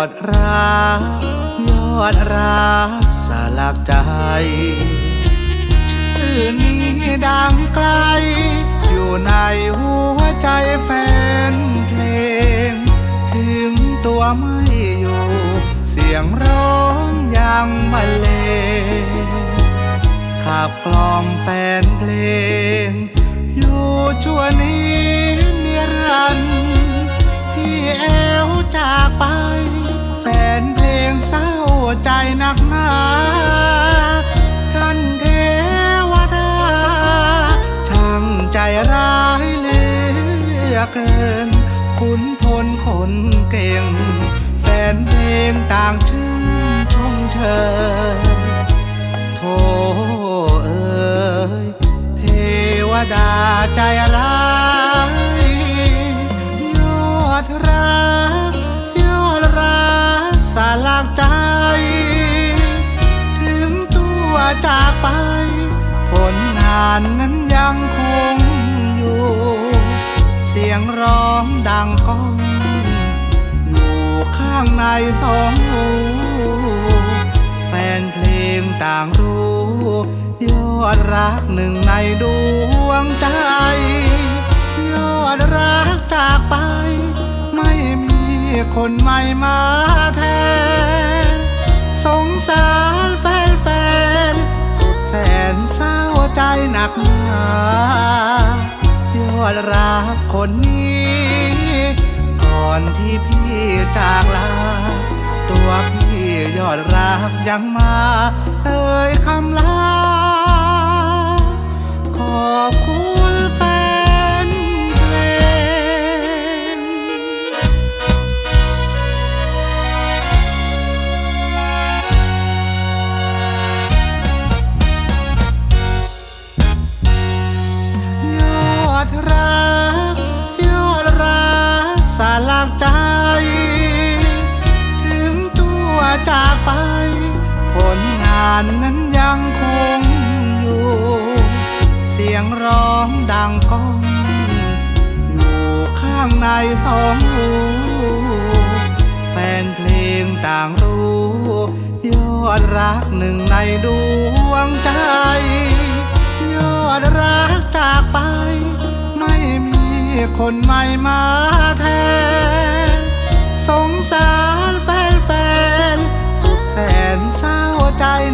อดรักยอดรักสลักใจ ชื่อนี้ดังไกล อยู่ในหัวใจแฟนเพลง ถึงตัวไม่อยู่ เสียงร้องยังบรรเลงขับกล่อมแฟนเพลง อยู่ชั่วนิรันดร์พี่แอวจากไป แฟนเพลงเศร้าใจหนักหนาท่านเทวดา ช่างใจร้ายเหลือเกิน คุณพลคนเก่ง แฟนเพลงต่างชื่นชมเชยโทเอ่ยเทวดาใจร้าย จากไป ผลงานนั้นยังคงอยู่ เสียงร้องดังก้อง อยู่ข้างในสองหูแฟนเพลงต่างรู้ ยอดรักหนึ่งในดวงใจ ยอดรักจากไป ไม่มีคนใหม่มาแทนายอดรักคนนี้ ก่อนที่พี่จากลา ตัวพี่ยอดรักยังมาเอ่ยคำลา นนั้นยังคงอยู่ เสียงร้องดังก้องอยู่ข้างในสองหูแฟนเพลงต่างรู้ ยอดรักหนึ่งในดวงใจ ยอดรักจากไป ไม่มีคนใหม่มาแทน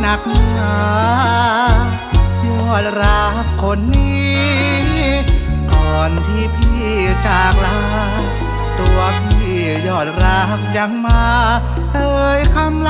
นักหนายอดรักคนนี้ ก่อนที่พี่จากลา ตัวพี่ยอดรักยังมาเอ่ยคำ